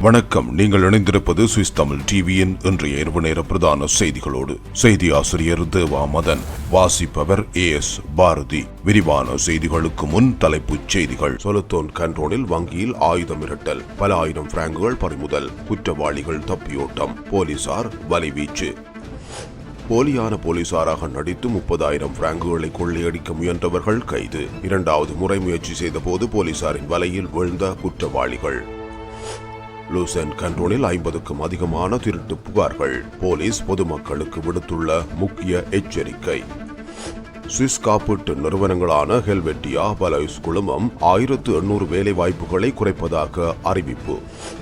வணக்கம். நீங்கள் இணைந்திருப்பது சுவிஸ் தமிழ் டிவியின் இன்றைய இரவு நேர பிரதான செய்திகளோடு. செய்தி ஆசிரியர் தேவா மதன் வாசிப்பவர் ஏ எஸ் பாரதி. விரிவான செய்திகளுக்கு முன் தலைப்புச் செய்திகள். சொலத்தோன் கண்ட்ரோலில் வங்கியில் ஆயுதம் மிரட்டல் பல ஆயிரம் பிராங்குகள் பறிமுதல் குற்றவாளிகள் தப்பியோட்டம் போலீசார் வலைவீச்சு. போலியான போலீசாராக நடித்து முப்பதாயிரம் பிராங்குகளை கொள்ளையடிக்க முயன்றவர்கள் கைது. இரண்டாவது முறை முயற்சி செய்தபோது போலீசாரின் வலையில் விழுந்த குற்றவாளிகள். லூசன் கண்ட்ரோலில் ஐம்பதுக்கும் அதிகமான திருட்டு புகார்கள். போலீஸ் பொதுமக்களுக்கு விடுத்துள்ள முக்கிய எச்சரிக்கை. சுவிஸ் காப்பீட்டு நிறுவனங்களான ஹெல்வெட்டியா பலைஸ் குழுமம் ஆயிரத்து எண்ணூறு வேலை வாய்ப்புகளை குறைப்பதாக அறிவிப்பு.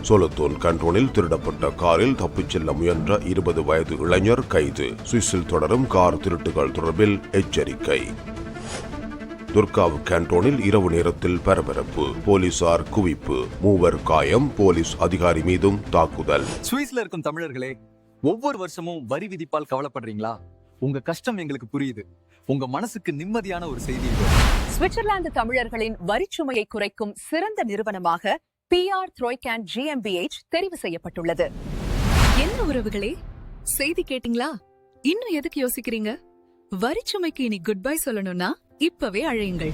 சொலத்தோன் கண்ட்ரோனில் திருடப்பட்ட காரில் தப்பிச் செல்ல முயன்ற இருபது வயது இளைஞர் கைது. சுவிஸில் தொடரும் கார் திருட்டுகள் தொடர்பில் எச்சரிக்கை. துர்காவ் கேண்டோனில் இரவு நேரத்தில் பரபரப்பு. போலீசார் குவிப்பு. மூவர் காயம். போலீஸ் அதிகாரி மீதும் தாக்குதல். சுவிஸ்ல இருக்கும் தமிழர்களே ஒவ்வொரு வருஷமும் வரி விதிப்பால் கவலைப்படுறீங்களா? உங்க கஷ்டம் எங்களுக்கு புரியுது. உங்க மனசுக்கு நிம்மதியான ஒரு செய்தி. சுவிட்சர்லாந்து தமிழர்களின் வரிச்சுமையை குறைக்கும் சிறந்த நிறுவனமாக பிஆர் த்ரோய்கேன் ஜிஎம்பிஎச் தெரிவு செய்யப்பட்டுள்ளது. என்ன உறவுகளே? செய்தி கேட்டிங்களா? இன்னும் எதுக்கு யோசிக்கிறீங்க? வரிச்சுமைக்கு இனி குட் பை சொல்லணும்னா இப்பவே அழையுங்கள்.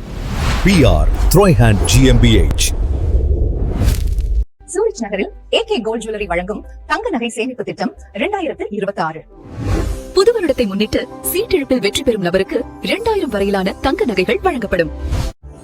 பிஆர் த்ரோய்ஹேண்ட் ஜிஎம்பிஎச் சூரிச் நகரில் ஏகே கோல்ட் ஜுவல்லரி வழங்கும் தங்க நகை சேமிப்பு திட்டம் இரண்டாயிரத்து இருபத்தி ஆறு புது வருடத்தை முன்னிட்டு சீட்டிழப்பில் வெற்றி பெறும் நபருக்கு இரண்டாயிரம் வரையிலான தங்க நகைகள் வழங்கப்படும்.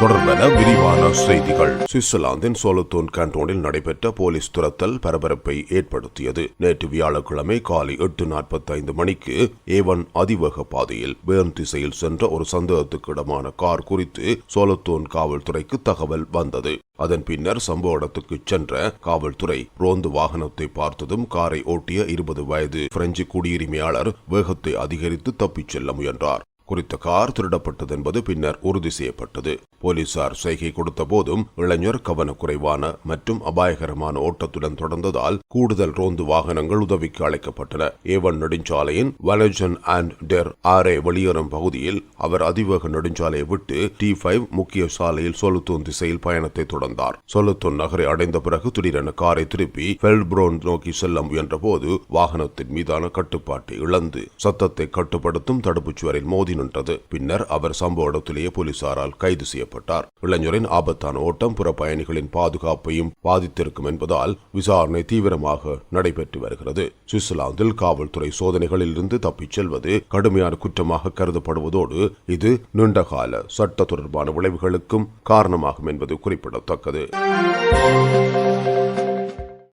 தொடர்பென விரிவான செய்திகள். சுவிட்சர்லாந்தின் சோலத்தோன் கண்டோனில் நடைபெற்ற போலீஸ் துரத்தல் பரபரப்பை ஏற்படுத்தியது. நேற்று வியாழக்கிழமை காலை எட்டு நாற்பத்தைந்து மணிக்கு ஏவன் அதிவேக பாதையில் பேர்ன் திசையில் சென்ற ஒரு சந்தேகத்துக்கிடமான கார் குறித்து சோலத்தோன் காவல்துறைக்கு தகவல் வந்தது. அதன் பின்னர் சம்பவ இடத்துக்கு சென்ற காவல்துறை ரோந்து வாகனத்தை பார்த்ததும் காரை ஓட்டிய இருபது வயது பிரெஞ்சு குடியுரிமையாளர் வேகத்தை அதிகரித்து தப்பிச் செல்ல முயன்றார். குறித்த கார் திருடப்பட்டது என்பது பின்னர் உறுதி செய்யப்பட்டது. போலீசார் செய்கை கொடுத்த போதும் இளைஞர் கவனக்குறைவான மற்றும் அபாயகரமான ஓட்டத்துடன் தொடர்ந்ததால் கூடுதல் ரோந்து வாகனங்கள் உதவிக்கு அழைக்கப்பட்டன. ஏவன் நெடுஞ்சாலையின் வலஜன் அண்ட் டெர் ஆரே வெளியேறும் பகுதியில் அவர் அதிவேக நெடுஞ்சாலையை விட்டு டி ஃபைவ் முக்கிய சாலையில் சொலுத்தூன் திசையில் பயணத்தை தொடர்ந்தார். சொலுத்தூன் நகரை அடைந்த பிறகு திடீரென காரை திருப்பி ஃபெல்ப்ரோன் நோக்கி செல்ல முயன்ற போது வாகனத்தின் மீதான கட்டுப்பாட்டை இழந்து சத்தத்தை கட்டுப்படுத்தும் தடுப்புச் சுவரில் மோதி நின்றது. பின்னர் அவர் சம்பவ இடத்திலேயே போலீசாரால் கைது செய்யப்பட்டார். இளைஞரின் ஆபத்தான ஓட்டம் புற பயணிகளின் பாதுகாப்பையும் பாதித்திருக்கும் என்பதால் விசாரணை தீவிரமாக நடைபெற்று வருகிறது. சுவிட்சர்லாந்தில் காவல்துறை சோதனைகளில் இருந்து தப்பிச் செல்வது கடுமையான குற்றமாக கருதப்படுவதோடு இது நீண்டகால சட்ட தொடர்பான விளைவுகளுக்கும் காரணமாகும் என்பது குறிப்பிடத்தக்கது.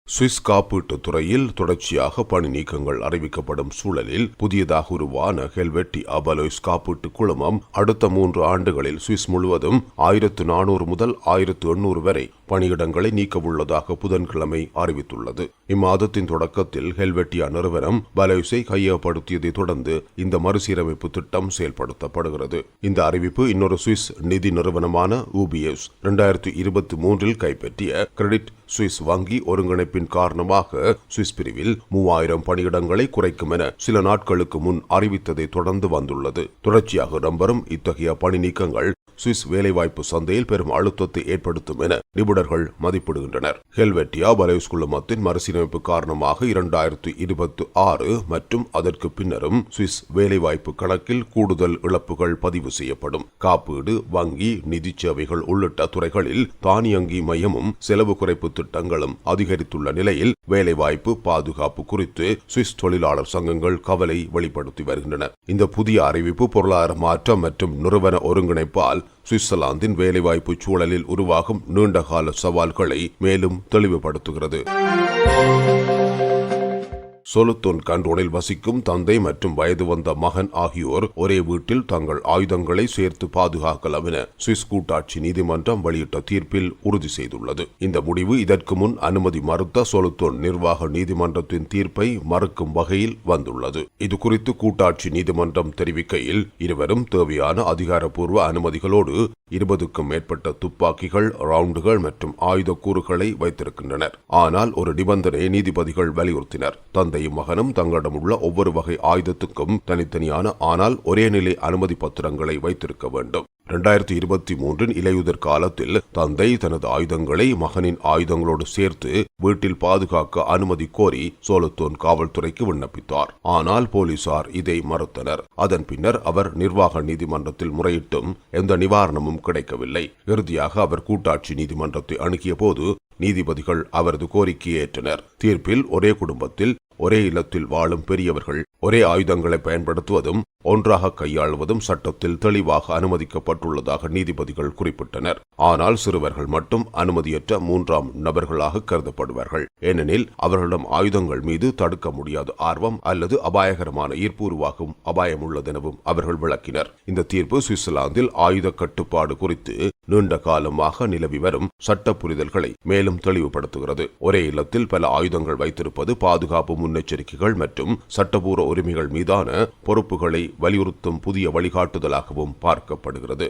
சுவிஸ் காப்பீட்டுத் துறையில் தொடர்ச்சியாக பணி நீக்கங்கள் அறிவிக்கப்படும் சூழலில் புதியதாக உருவான ஹெல்வெட்டி அபலோய்ஸ் காப்பீட்டு குழுமம் அடுத்த மூன்று ஆண்டுகளில் சுவிஸ் முழுவதும் ஆயிரத்து நானூறு முதல் ஆயிரத்து எண்ணூறு வரை பணியிடங்களை நீக்கவுள்ளதாக புதன்கிழமை அறிவித்துள்ளது. இம்மாதத்தின் தொடக்கத்தில் ஹெல்வெட்டியா நிறுவனம் பலோய்ஸை கையகப்படுத்தியதை தொடர்ந்து இந்த மறுசீரமைப்பு திட்டம் செயல்படுத்தப்படுகிறது. இந்த அறிவிப்பு இன்னொரு சுவிஸ் நிதி நிறுவனமான ஊபிஎஸ் இரண்டாயிரத்தி இருபத்தி மூன்றில் கைப்பற்றிய கிரெடிட் சுவிஸ் வங்கி ஒருங்கிணைப்பின் காரணமாக சுவிஸ் பிரிவில் மூவாயிரம் பணியிடங்களை குறைக்கும் என சில நாட்களுக்கு முன் அறிவித்ததை தொடர்ந்து வந்துள்ளது. தொடர்ச்சியாக இடம்பெறும் இத்தகைய பணி நீக்கங்கள் சுவிஸ் வேலைவாய்ப்பு சந்தையில் பெரும் அழுத்தத்தை ஏற்படுத்தும் என நிபுணர்கள் மதிப்பிடுகின்றனர். ஹெல்வெட்டியா பலைஸ் குழுமத்தின் மறுசீரமைப்பு காரணமாக இரண்டாயிரத்து இருபத்தி ஆறு மற்றும் அதற்கு பின்னரும் சுவிஸ் வேலைவாய்ப்பு கணக்கில் கூடுதல் இழப்புகள் பதிவு செய்யப்படும். காப்பீடு வங்கி நிதி சேவைகள் உள்ளிட்ட துறைகளில் தானியங்கி மையமும் செலவு குறைப்பு திட்டங்களும் அதிகரித்துள்ள நிலையில் வேலைவாய்ப்பு பாதுகாப்பு குறித்து சுவிஸ் தொழிலாளர் சங்கங்கள் கவலை வெளிப்படுத்தி வருகின்றன. இந்த புதிய அறிவிப்பு பொருளாதார மாற்றம் மற்றும் நிறுவன ஒருங்கிணைப்பால் சுவிட்சர்லாந்தின் வேலைவாய்ப்பு சூழலில் உருவாகும் நீண்டகால சவால்களை மேலும் தெளிவுபடுத்துகிறது. சொலுத்தோன் கண்டோனில் வசிக்கும் தந்தை மற்றும் வயது வந்த மகன் ஆகியோர் ஒரே வீட்டில் தங்கள் ஆயுதங்களை சேர்த்து பாதுகாக்கலாம் என சுவிஸ் கூட்டாட்சி நீதிமன்றம் வெளியிட்ட தீர்ப்பில் உறுதி செய்துள்ளது. இந்த முடிவு இதற்கு முன் அனுமதி மறுத்த சொலுத்தோன் நிர்வாக நீதிமன்றத்தின் தீர்ப்பை மறுக்கும் வகையில் வந்துள்ளது. இது குறித்து கூட்டாட்சி நீதிமன்றம் தெரிவிக்கையில் இருவரும் தேவையான அதிகாரப்பூர்வ அனுமதிகளோடு இருபதுக்கும் மேற்பட்ட துப்பாக்கிகள் ரவுண்டுகள் மற்றும் ஆயுத கூறுகளை வைத்திருக்கின்றனர். ஆனால் ஒரு நிபந்தனையை நீதிபதிகள் வலியுறுத்தினர். தந்தையும் மகனும் தங்களிடம் உள்ள ஒவ்வொரு வகை ஆயுதத்துக்கும் தனித்தனியான ஆனால் ஒரே நிலை அனுமதி பத்திரங்களை வைத்திருக்க வேண்டும். இரண்டாயிரத்தி இருபத்தி மூன்றின் இலையுதிர் காலத்தில் தந்தை தனது ஆயுதங்களை மகனின் ஆயுதங்களோடு சேர்த்து வீட்டில் பாதுகாக்க அனுமதி கோரி சோலத்தோன் காவல்துறைக்கு விண்ணப்பித்தார். ஆனால் போலீசார் இதை மறுத்தனர். அதன் பின்னர் அவர் நிர்வாக நீதிமன்றத்தில் முறையிட்டும் எந்த நிவாரணமும் கிடைக்கவில்லை. இறுதியாக அவர் கூட்டாட்சி நீதிமன்றத்தை அணுகிய போது நீதிபதிகள் அவரது கோரிக்கையை ஏற்றனர். தீர்ப்பில் ஒரே குடும்பத்தில் ஒரே இல்லத்தில் வாழும் பெரியவர்கள் ஒரே ஆயுதங்களை பயன்படுத்துவதும் ஒன்றாக கையாள்வதும் சட்டத்தில் தெளிவாக அனுமதிக்கப்பட்டுள்ளதாக நீதிபதிகள் குறிப்பிட்டனர். ஆனால் சிறுவர்கள் மட்டும் அனுமதியற்ற மூன்றாம் நபர்களாக கருதப்படுவார்கள். ஏனெனில் அவர்களிடம் ஆயுதங்கள் மீது தடுக்க முடியாத ஆர்வம் அல்லது அபாயகரமான ஈர்ப்பு உருவாகும் அபாயம் உள்ளதெனவும் அவர்கள் விளக்கினர். இந்த தீர்ப்பு சுவிட்சர்லாந்தில் ஆயுத கட்டுப்பாடு குறித்து நீண்ட காலமாக நிலவி வரும் சட்ட புரிதல்களை மேலும் தெளிவுபடுத்துகிறது. ஒரே இல்லத்தில் பல ஆயுதங்கள் வைத்திருப்பது பாதுகாப்பு முன்னெச்சரிக்கைகள் மற்றும் சட்டபூர்வ உரிமைகள் மீதான பொறுப்புகளை வலியுறுத்தும் புதிய வழிகாட்டுதலாகவும் பார்க்கப்படுகிறது.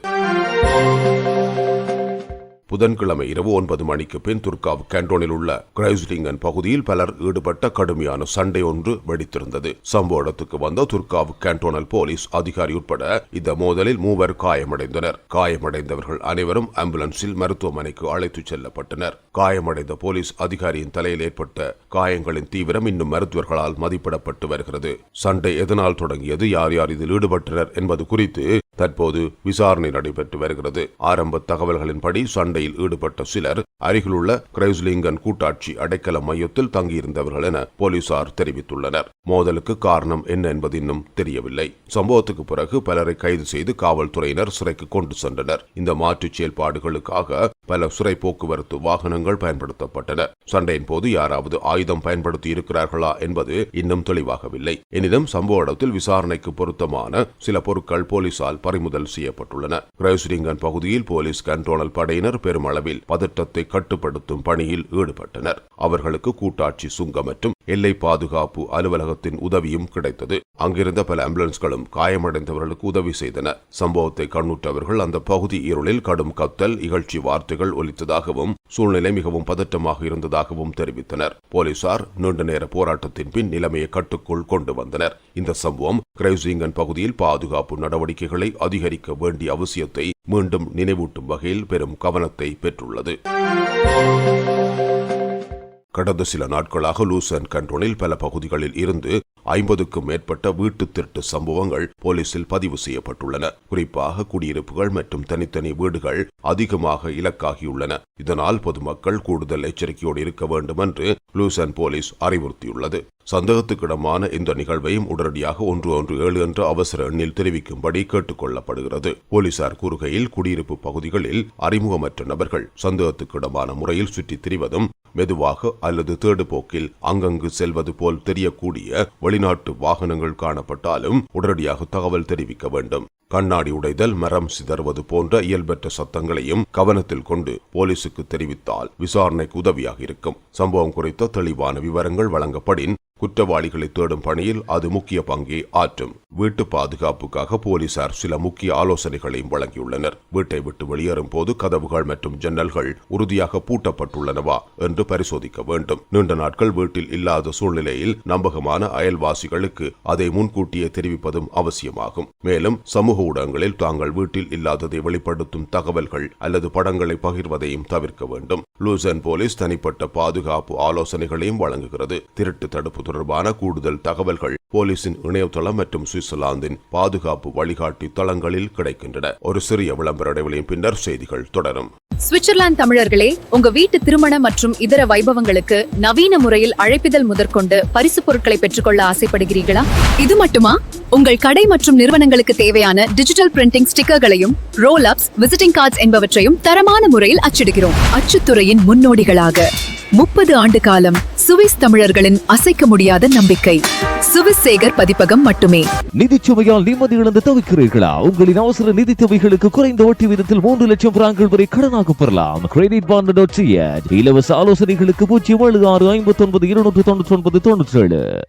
புதன்கிழமை இரவு ஒன்பது மணிக்கு பின் துர்காவ் கேண்டோனில் உள்ள கிரைஸ்லிங்கன் பகுதியில் பலர் ஈடுபட்ட கடுமையான சண்டை ஒன்று வெடித்திருந்தது. சம்பவ இடத்துக்கு வந்த துர்காவ் கேண்டோனல் போலீஸ் அதிகாரி உட்பட இந்த மோதலில் மூவர் காயமடைந்தனர். காயமடைந்தவர்கள் அனைவரும் ஆம்புலன்ஸில் மருத்துவமனைக்கு அழைத்துச் செல்லப்பட்டனர். காயமடைந்த போலீஸ் அதிகாரியின் தலையில் ஏற்பட்ட காயங்களின் தீவிரம் இன்னும் மருத்துவர்களால் மதிப்பிடப்பட்டு வருகிறது. சண்டை எதனால் தொடங்கியது? யார் யார் இதில் ஈடுபட்டனர் என்பது குறித்து தற்போது விசாரணை நடைபெற்று வருகிறது. ஆரம்ப தகவல்களின்படி சண்டையில் ஈடுபட்ட சிலர் அருகிலுள்ள கிரைஸ்லிங்கன் கூட்டாட்சி அடைக்கல மையத்தில் தங்கியிருந்தவர்கள் என போலீசார் தெரிவித்துள்ளனர். மோதலுக்கு காரணம் என்ன என்பது இன்னும் தெரியவில்லை. சம்பவத்துக்கு பிறகு பலரை கைது செய்து காவல்துறையினர் சிறைக்கு கொண்டு சென்றனர். இந்த மாற்றுச் செயல்பாடுகளுக்காக பல சிறை போக்குவரத்து வாகனங்கள் பயன்படுத்தப்பட்டன. சண்டையின் போது யாராவது ஆயுதம் பயன்படுத்தி இருக்கிறார்களா என்பது இன்னும் தெளிவாகவில்லை. எனினும் சம்பவ இடத்தில் விசாரணைக்கு பொருத்தமான சில பொருட்கள் போலீசால் பறிமுதல் செய்யப்பட்டுள்ளன. கிரைசுரிங்கன் பகுதியில் போலீஸ் கண்ட்ரோனல் படையினர் பெருமளவில் பதற்றத்தை கட்டுப்படுத்தும் பணியில் ஈடுபட்டனர். அவர்களுக்கு கூட்டாட்சி சுங்கம் மற்றும் எல்லை பாதுகாப்பு அலுவலகத்தின் உதவியும் கிடைத்தது. அங்கிருந்த பல ஆம்புலன்ஸ்களும் காயமடைந்தவர்களுக்கு உதவி செய்தன. சம்பவத்தை கண்ணுற்றவர்கள் அந்த பகுதி இருளில் கடும் கத்தல் இகழ்ச்சி வார்த்தைகள் ஒலித்ததாகவும் சூழ்நிலை மிகவும் பதற்றமாக இருந்ததாகவும் தெரிவித்தனர். போலீசார் நீண்ட நேர போராட்டத்தின் பின் நிலைமையை கட்டுக்குள் கொண்டு வந்தனர். இந்த சம்பவம் கிரைசிங்கன் பகுதியில் பாதுகாப்பு நடவடிக்கைகளை அதிகரிக்க வேண்டிய அவசியத்தை மீண்டும் நினைவூட்டும் வகையில் பெரும் கவனத்தை பெற்றுள்ளது. கடந்த சில நாட்களாக லூசன் கண்ட்ரோலில் பல பகுதிகளில் இருந்து ஐம்பதுக்கும் மேற்பட்ட வீட்டு திருட்டு சம்பவங்கள் போலீசில் பதிவு செய்யப்பட்டுள்ளன. குறிப்பாக குடியிருப்புகள் மற்றும் தனித்தனி வீடுகள் அதிகமாக இலக்காகியுள்ளன. இதனால் பொதுமக்கள் கூடுதல் எச்சரிக்கையோடு இருக்க வேண்டும் என்று லூசன் போலீஸ் அறிவுறுத்தியுள்ளது. சந்தேகத்துக்கிடமான இந்த நிகழ்வையும் உடனடியாக ஒன்று ஒன்று ஏழு என்ற அவசர எண்ணில் தெரிவிக்கும்படி கேட்டுக் கொள்ளப்படுகிறது. போலீசார் கூறுகையில் குடியிருப்பு பகுதிகளில் அறிமுகமற்ற நபர்கள் சந்தேகத்துக்கிடமான முறையில் சுற்றித் திரிவதும் மெதுவாக அல்லது தேடு போக்கில் அங்கங்கு செல்வது போல் தெரியக்கூடிய வெளிநாட்டு வாகனங்கள் காணப்பட்டாலும் உடனடியாக தகவல் தெரிவிக்க வேண்டும். கண்ணாடி உடைதல் மரம் சிதறுவது போன்ற இயல்பற்ற சத்தங்களையும் கவனத்தில் கொண்டு போலீசுக்கு தெரிவித்தால் விசாரணைக்கு உதவியாக இருக்கும். சம்பவம் குறித்த தெளிவான விவரங்கள் வழங்கப்படின் குற்றவாளிகளை தேடும் பணியில் அது முக்கிய பங்கை ஆற்றும். வீட்டு பாதுகாப்புக்காக போலீசார் சில முக்கிய ஆலோசனைகளையும் வழங்கியுள்ளனர். வீட்டை விட்டு வெளியேறும் போது கதவுகள் மற்றும் ஜன்னல்கள் உறுதியாக பூட்டப்பட்டுள்ளனவா என்று பரிசோதிக்க வேண்டும். நீண்ட நாட்கள் வீட்டில் இல்லாத சூழ்நிலையில் நம்பகமான அயல்வாசிகளுக்கு அதை முன்கூட்டியே தெரிவிப்பதும் அவசியமாகும். மேலும் சமூக ஊடகங்களில் தாங்கள் வீட்டில் இல்லாததை வெளிப்படுத்தும் தகவல்கள் அல்லது படங்களை பகிர்வதையும் தவிர்க்க வேண்டும். லூசன் போலீஸ் தனிப்பட்ட பாதுகாப்பு ஆலோசனைகளையும் வழங்குகிறது. திருட்டு தடுப்பு தொடர்பான கூடுதல் தகவல்கள் போலீசின் இணையதளம் மற்றும் சுவிட்சர்லாந்தின் பாதுகாப்பு வழிகாட்டி தளங்களில் கிடைக்கின்றன. ஒரு சிறிய விளம்பர இடைவெளியின் பின்னர் செய்திகள் தொடரும். சுவிட்சர்லாந்து தமிழர்களே உங்க வீட்டு திருமண மற்றும் இதர வைபவங்களுக்கு நவீன முறையில் அழைப்பிதழ் முதற்கொண்டு பரிசு பொருட்களை பெற்றுக்கொள்ள ஆசைப்படுகிறீர்களா? இது மட்டுமா? உங்கள் கடை மற்றும் நிறுவனங்களுக்கு தேவையான டிஜிட்டல் பிரிண்டிங் ஸ்டிக்கர்களையும் ரோல் அப்ஸ் விசிட்டிங் கார்ட்ஸ் என்பவற்றையும் தரமான முறையில் அச்சிடுகிறோம். அச்சுத்துறை துறையின் முன்னோடிகளாக முப்பது ஆண்டு காலம் சுவிஸ் தமிழர்களின் அசைக்க முடியாத நம்பிக்கை. சுவிஸ் சேகர் பதிப்பகம் மட்டுமே. நிதி சுமையால் நிம்மதி இழந்து தவிக்கிறீர்களா? உங்களின் அவசர நிதி தேவைகளுக்கு குறைந்த வட்டி விதத்தில் மூன்று லட்சம் பிராங்கள் வரை கடனாக பெறலாம். கிரெடிட் பாண்ட் டாட் இலவச ஆலோசனைகளுக்கு பூஜ்ஜியம் ஏழு ஆறு ஐம்பத்தி ஒன்பது இருநூற்று தொண்ணூற்றி ஒன்பது தொண்ணூற்றி ஏழு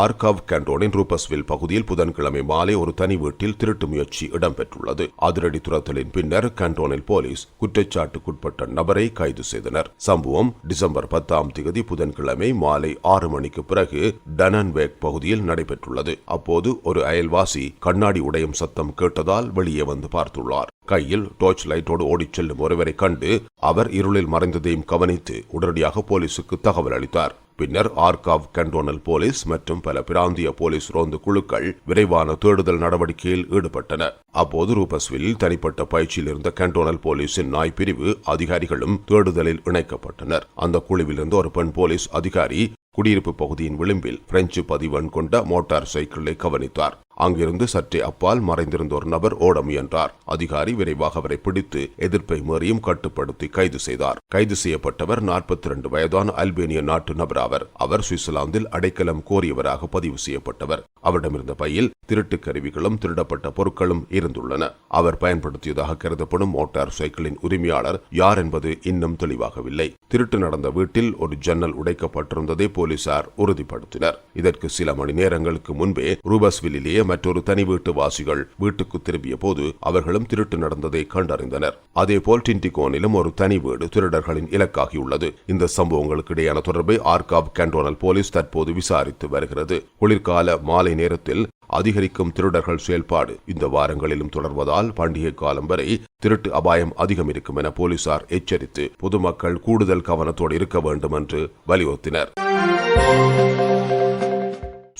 ஆர்காவ் கேண்டோனின் ரூபஸ்வில் பகுதியில் புதன்கிழமை மாலை ஒரு தனி வீட்டில் திருட்டு முயற்சி இடம்பெற்றுள்ளது. அதிரடி துரத்தலின் பின்னர் கேண்டோனில் போலீஸ் குற்றச்சாட்டுக்குட்பட்ட நபரை கைது செய்தனர். சம்பவம் டிசம்பர் பத்தாம் தேதி புதன்கிழமை மாலை ஆறு மணிக்கு பிறகு டனன்வேக் பகுதியில் நடைபெற்றுள்ளது. அப்போது ஒரு அயல்வாசி கண்ணாடி உடையும் சத்தம் கேட்டதால் வெளியே வந்து பார்த்துள்ளார். கையில் டார்ச் லைட்டோடு ஓடிச் செல்லும் ஒருவரை கண்டு அவர் இருளில் மறைந்ததையும் கவனித்து உடனடியாக போலீசுக்கு தகவல் அளித்தார். பின்னர் ஆர்காவ் கண்டோனல் போலீஸ் மற்றும் பல பிராந்திய போலீஸ் ரோந்து குழுக்கள் விரைவான தேடுதல் நடவடிக்கையில் ஈடுபட்டன. அப்போது ரூபஸ்வில் தனிப்பட்ட பயிற்சியில் இருந்த கண்டோனல் போலீஸின் நாய் பிரிவு அதிகாரிகளும் தேடுதலில் இணைக்கப்பட்டனர். அந்த குழுவிலிருந்து ஒரு பெண் போலீஸ் அதிகாரி குடியிருப்பு பகுதியின் விளிம்பில் பிரெஞ்சு பதிவன் கொண்ட மோட்டார் சைக்கிளை கவனித்தார். அங்கிருந்து சற்றே அப்பால் மறைந்திருந்த ஒரு நபர் ஓட முயன்றார். அதிகாரி விரைவாக அவரை பிடித்து எதிர்ப்பை மீறியும் கட்டுப்படுத்தி கைது செய்தார். கைது செய்யப்பட்டவர் நாற்பத்தி இரண்டு வயதான அல்பேனிய நாட்டு நபர் ஆவர். அவர் சுவிட்சர்லாந்தில் அடைக்கலம் கோரியவராக பதிவு செய்யப்பட்டவர். அவரிடமிருந்த பையில் திருட்டு கருவிகளும் திருடப்பட்ட பொருட்களும் இருந்துள்ளன. அவர் பயன்படுத்தியதாக கருதப்படும் மோட்டார் சைக்கிளின் உரிமையாளர் யார் என்பது இன்னும் தெளிவாகவில்லை. திருட்டு நடந்த வீட்டில் ஒரு ஜன்னல் உடைக்கப்பட்டிருந்ததை போலீசார் உறுதிப்படுத்தினர். இதற்கு சில மணி நேரங்களுக்கு முன்பே ரூபஸ்வில்லிலேயே மற்றொரு தனி வீட்டு வாசிகள் வீட்டுக்கு திரும்பிய போது அவர்களும் திருட்டு நடந்ததை கண்டறிந்தனர். அதேபோல் டின்டிகோனிலும் ஒரு தனி வீடு திருடர்களின் இலக்காகியுள்ளது. இந்த சம்பவங்களுக்கு இடையான தொடர்பை ஆர்காப் கேண்டோனல் போலீஸ் தற்போது விசாரித்து வருகிறது. குளிர்கால மாலை நேரத்தில் அதிகரிக்கும் திருடர்கள் செயல்பாடு இந்த வாரங்களிலும் தொடர்வதால் பண்டிகை காலம் வரை திருட்டு அபாயம் அதிகம் இருக்கும் என போலீசார் எச்சரித்து பொதுமக்கள் கூடுதல் கவனத்தோடு இருக்க வேண்டும் என்று வலியுறுத்தினர்.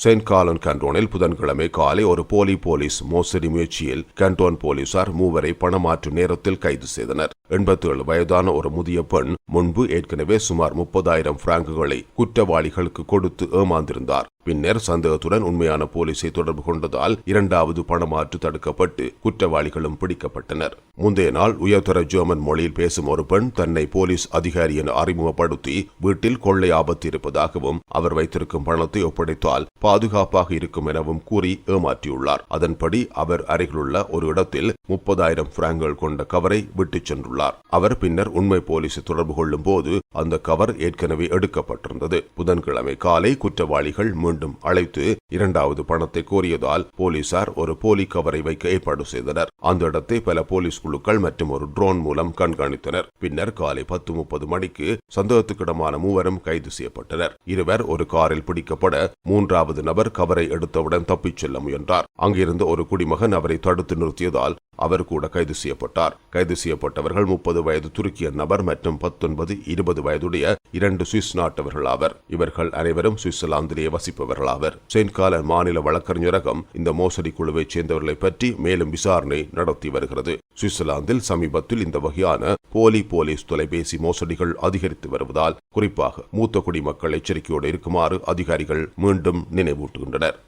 செயின்ட் காலன் கண்டோனில் புதன்கிழமை காலை ஒரு போலி போலீஸ் மோசடி முயற்சியில் கண்டோன் போலீசார் மூவரை பணமாற்று நேரத்தில் கைது செய்தனர். எண்பத்தி ஏழு வயதான ஒரு முதிய பெண் முன்பு ஏற்கனவே சுமார் முப்பதாயிரம் பிராங்குகளை குற்றவாளிகளுக்கு கொடுத்து ஏமாந்திருந்தார். பின்னர் சந்தேகத்துடன் உண்மையான போலீஸை தொடர்பு கொண்டதால் இரண்டாவது பணமாற்று தடுக்கப்பட்டு குற்றவாளிகளும் பிடிக்கப்பட்டனர். முந்தைய நாள் உயர்தர ஜெர்மன் மொழியில் பேசும் ஒரு பெண் தன்னை போலீஸ் அதிகாரி என அறிமுகப்படுத்தி வீட்டில் கொள்ளை ஆபத்து இருப்பதாகவும் அவர் வைத்திருக்கும் பணத்தை ஒப்படைத்தால் பாதுகாப்பாக இருக்கும் எனவும் கூறி ஏமாற்றியுள்ளார். அதன்படி அவர் அருகிலுள்ள ஒரு இடத்தில் முப்பதாயிரம் பிராங்குகள் கொண்ட கவரை விட்டுச் சென்றுள்ளார். அவர் பின்னர் உண்மை போலீஸை தொடர்பு கொள்ளும் போது அந்த கவர் ஏற்கனவே எடுக்கப்பட்டிருந்தது. புதன்கிழமை காலை குற்றவாளிகள் மீண்டும் அழைத்து இரண்டாவது பணத்தை கோரியதால் போலீசார் ஒரு போலி கவரை வைக்க ஏற்பாடு செய்தனர். அந்த இடத்தை பல போலீஸ் குழுக்கள் மற்றும் ஒரு ட்ரோன் மூலம் கண்காணித்தனர். பின்னர் காலை பத்து முப்பது மணிக்கு சந்தேகத்துக்கிடமான மூவரும் கைது செய்யப்பட்டனர். இருவர் ஒரு காரில் பிடிக்கப்பட மூன்றாவது நபர் கவரை எடுத்தவுடன் தப்பிச் செல்ல முயன்றார். அங்கிருந்த ஒரு குடிமகன் அவரை தடுத்து நிறுத்தியதால் அவர் கூட கைது செய்யப்பட்டார். கைது செய்யப்பட்டவர்கள் முப்பது வயது துருக்கிய நபர் மற்றும் பத்தொன்பது இருபது வயதுடைய இரண்டு சுவிஸ் நாட்டவர்கள் ஆவர். இவர்கள் அனைவரும் சுவிட்சர்லாந்திலே வசிப்பவர்களாவர் செயின்ட் காலன் மாநில வழக்கறிஞரகம் இந்த மோசடி குழுவைச் சேர்ந்தவர்களை பற்றி மேலும் விசாரணை நடத்தி வருகிறது. சுவிட்சர்லாந்தில் சமீபத்தில் இந்த வகையான போலி போலீஸ் தொலைபேசி மோசடிகள் அதிகரித்து வருவதால் குறிப்பாக மூத்த குடிமக்கள் எச்சரிக்கையோடு இருக்குமாறு அதிகாரிகள் மீண்டும் நினைவூட்டுகின்றனர்.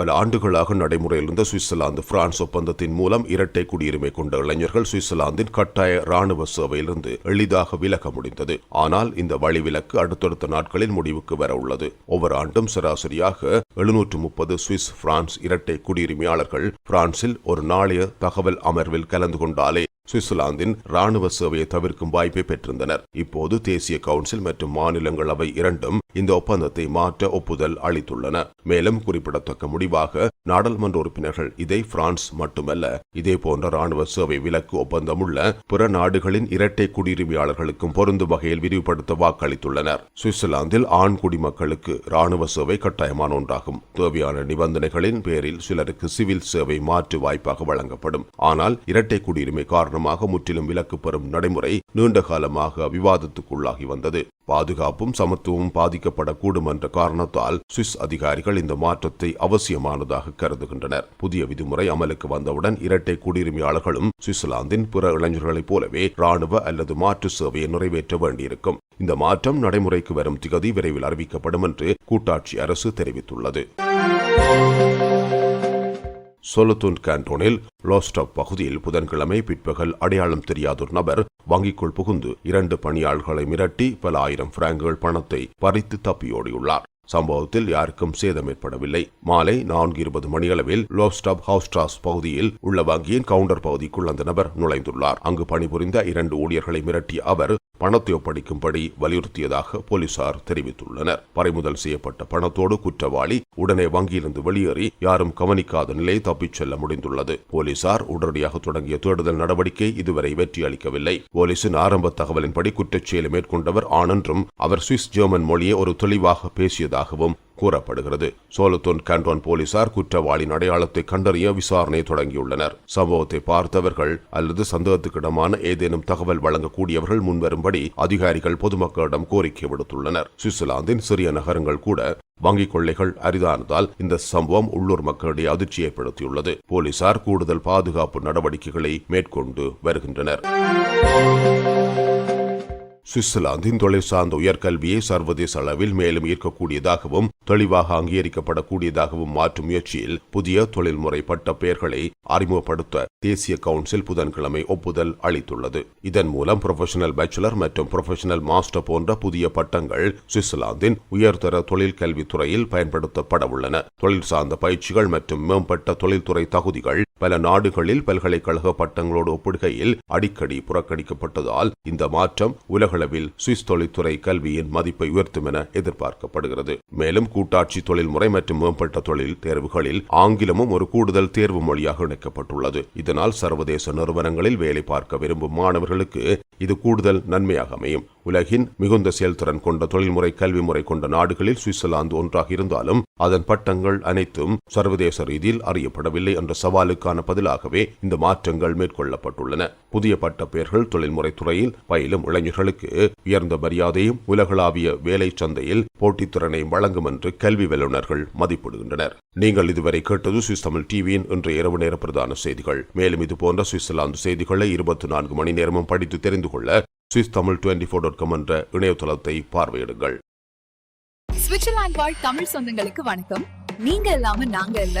பல ஆண்டுகளாக நடைமுறையில் இருந்த சுவிட்சர்லாந்து பிரான்ஸ் ஒப்பந்தத்தின் மூலம் இரட்டை குடியுரிமை கொண்ட இளைஞர்கள் சுவிட்சர்லாந்தின் கட்டாய ராணுவ சேவையிலிருந்து எளிதாக விலக முடிந்தது. ஆனால் இந்த வழிவிலக்கு அடுத்தடுத்த நாட்களில் முடிவுக்கு வர உள்ளது. ஒவ்வொரு ஆண்டும் சராசரியாக எழுநூற்று முப்பது சுவிஸ் பிரான்ஸ் இரட்டை குடியுரிமையாளர்கள் பிரான்சில் ஒரு நாளைய தகவல் அமர்வில் கலந்து கொண்டாலே சுவிட்சர்லாந்தின் ராணுவ சேவையை தவிர்க்கும் வாய்ப்பை பெற்றிருந்தனர். இப்போது தேசிய கவுன்சில் மற்றும் மாநிலங்களவை இரண்டும் இந்த ஒப்பந்தத்தை மாற்ற ஒப்புதல் அளித்துள்ளன. மேலும் குறிப்பிடத்தக்க முடிவாக நாடாளுமன்ற உறுப்பினர்கள் இதை பிரான்ஸ் மட்டுமல்ல இதே போன்ற ராணுவ சேவை விலக்கு ஒப்பந்தமுள்ள பிற நாடுகளின் இரட்டை குடியுரிமையாளர்களுக்கும் பொருந்தும் வகையில் விரிவுபடுத்த வாக்களித்துள்ளனர். சுவிட்சர்லாந்தில் ஆண் குடிமக்களுக்கு ராணுவ சேவை கட்டாயமான ஒன்றாகும். தேவையான நிபந்தனைகளின் பேரில் சிலருக்கு சிவில் சேவை மாற்று வாய்ப்பாக வழங்கப்படும். ஆனால் இரட்டை குடியுரிமை காரணம் காரணமாக முற்றிலும் விலக்கு பெறும் நடைமுறை நீண்ட காலமாக விவாதத்துக்குள்ளாகி வந்தது. பாதுகாப்பும் சமத்துவமும் பாதிக்கப்படக்கூடும் என்ற காரணத்தால் சுவிஸ் அதிகாரிகள் இந்த மாற்றத்தை அவசியமானதாக கருதுகின்றனர். புதிய விதிமுறை அமலுக்கு வந்தவுடன் இரட்டை குடியுரிமையாளர்களும் சுவிட்சர்லாந்தின் பிற இளைஞர்களைப் போலவே ராணுவ அல்லது மாற்று சேவையை நிறைவேற்ற வேண்டியிருக்கும். இந்த மாற்றம் நடைமுறைக்கு வரும் திகதி விரைவில் அறிவிக்கப்படும் என்று கூட்டாட்சி அரசு தெரிவித்துள்ளது. சொலத்துன் கேண்டோனில் லோஸ்டாப் பகுதியில் புதன்கிழமை பிற்பகல் அடையாளம் தெரியாத ஒரு நபர் வங்கிக்குள் புகுந்து இரண்டு பணியாளர்களை மிரட்டி பல ஆயிரம் பிராங்குகள் பணத்தை பறித்து தப்பியோடியுள்ளார். சம்பவத்தில் யாருக்கும் சேதம் ஏற்படவில்லை. மாலை நான்கு இருபது மணியளவில் லோஸ்டாப் ஹவுஸ்டாஸ் பகுதியில் உள்ள வங்கியின் கவுண்டர் பகுதிக்குள் அந்த நபர் நுழைந்துள்ளார். அங்கு பணிபுரிந்த இரண்டு ஊழியர்களை மிரட்டிய அவர் பணத்தை ஒப்படைக்கும்படி வலியுறுத்தியதாக போலீசார் தெரிவித்துள்ளனர். பறிமுதல் செய்யப்பட்ட பணத்தோடு குற்றவாளி உடனே வங்கியிலிருந்து வெளியேறி யாரும் கவனிக்காத நிலை தப்பிச் செல்ல முடிந்துள்ளது. போலீசார் உடனடியாக தொடங்கிய தேடுதல் நடவடிக்கை இதுவரை வெற்றி அளிக்கவில்லை. போலீசின் ஆரம்ப தகவலின்படி குற்றச்செயலை மேற்கொண்டவர் ஆனென்றும் அவர் சுவிஸ் ஜெர்மன் மொழியை ஒரு தெளிவாக பேசியதாகவும் கூறப்படுகிறது. சோலத்தோன் கேண்டோன் போலீசார் குற்றவாளியின் அடையாளத்தை கண்டறிய விசாரணை தொடங்கியுள்ளனர். சம்பவத்தை பார்த்தவர்கள் அல்லது சந்தேகத்துக்கிடமான ஏதேனும் தகவல் வழங்கக்கூடியவர்கள் முன்வரும்படி அதிகாரிகள் பொதுமக்களிடம் கோரிக்கை விடுத்துள்ளனர். சுவிட்சர்லாந்தின் சிறிய நகரங்கள் கூட வங்கிக் கொள்ளைகள் அரிதானதால் இந்த சம்பவம் உள்ளூர் மக்களிடையே அதிர்ச்சி ஏற்படுத்தியுள்ளது. போலீசார் கூடுதல் பாதுகாப்பு நடவடிக்கைகளை மேற்கொண்டு வருகின்றனர். சுவிட்சர்லாந்தின் தொழில் சார்ந்த உயர்கல்வியை சர்வதேச அளவில் மேலும் ஈர்க்கக்கூடியதாகவும் தெளிவாக அங்கீகரிக்கப்படக்கூடியதாகவும் மாற்றும் முயற்சியில் புதிய தொழில்முறை பட்ட பெயர்களை அறிமுகப்படுத்த தேசிய கவுன்சில் புதன்கிழமை ஒப்புதல் அளித்துள்ளது. இதன் மூலம் ப்ரொஃபஷனல் பேச்சுலர் மற்றும் ப்ரொஃபஷனல் மாஸ்டர் போன்ற புதிய பட்டங்கள் சுவிட்சர்லாந்தின் உயர்தர தொழில் கல்வித்துறையில் பயன்படுத்தப்பட உள்ளன. தொழில் சார்ந்த பயிற்சிகள் மற்றும் மேம்பட்ட தொழில்துறை தகுதிகள் பல நாடுகளில் பல்கலைக்கழக பட்டங்களோடு ஒப்பிடுகையில் அடிக்கடி புறக்கணிக்கப்பட்டதால் இந்த மாற்றம் உலகளவில் சுவிஸ் தொழில்துறை கல்வியின் மதிப்பை உயர்த்தும் என எதிர்பார்க்கப்படுகிறது. மேலும் கூட்டாட்சி தொழில்முறை மற்றும் மேம்பட்ட தொழில் தேர்வுகளில் ஆங்கிலமும் ஒரு கூடுதல் தேர்வு மொழியாக இணைக்கப்பட்டுள்ளது. இதனால் சர்வதேச நிறுவனங்களில் வேலை பார்க்க விரும்பும் மாணவர்களுக்கு இது கூடுதல் நன்மையாக அமையும். உலகின் மிகுந்த செயல்திறன் கொண்ட தொழில்முறை கல்வி முறை கொண்ட நாடுகளில் சுவிட்சர்லாந்து ஒன்றாக இருந்தாலும் அதன் பட்டங்கள் அனைத்தும் சர்வதேச ரீதியில் அறியப்படவில்லை என்ற சவாலுக்கான அதற்கான பதிலாகவே இந்த மாற்றங்கள் மேற்கொள்ளப்பட்டுள்ளன. புதிய பட்ட பெயர்கள் தொழில்முறை துறையில் பயிலும் இளைஞர்களுக்கு உயர்ந்த மரியாதையும் உலகளாவிய வேலை சந்தையில் போட்டித்திறனையும் வழங்கும் என்று கல்வி வல்லுநர்கள் மதிப்பிடுகின்றனர். நீங்கள் இதுவரை கேட்டது சுவிஸ் தமிழ் டிவியின் இன்றைய இரவு நேர பிரதான செய்திகள். மேலும் இது போன்ற சுவிட்சர்லாந்து செய்திகளை இருபத்தி நான்கு மணி நேரமும் படித்து தெரிந்து கொள்ள Swiss Tamil twenty four dot com என்ற இணையதளத்தை பார்வையிடுங்கள். சுவிட்சர்லாந்து வாழ் தமிழ் சொந்தங்களுக்கு வணக்கம். நீங்க இல்லாம நாங்க இல்ல.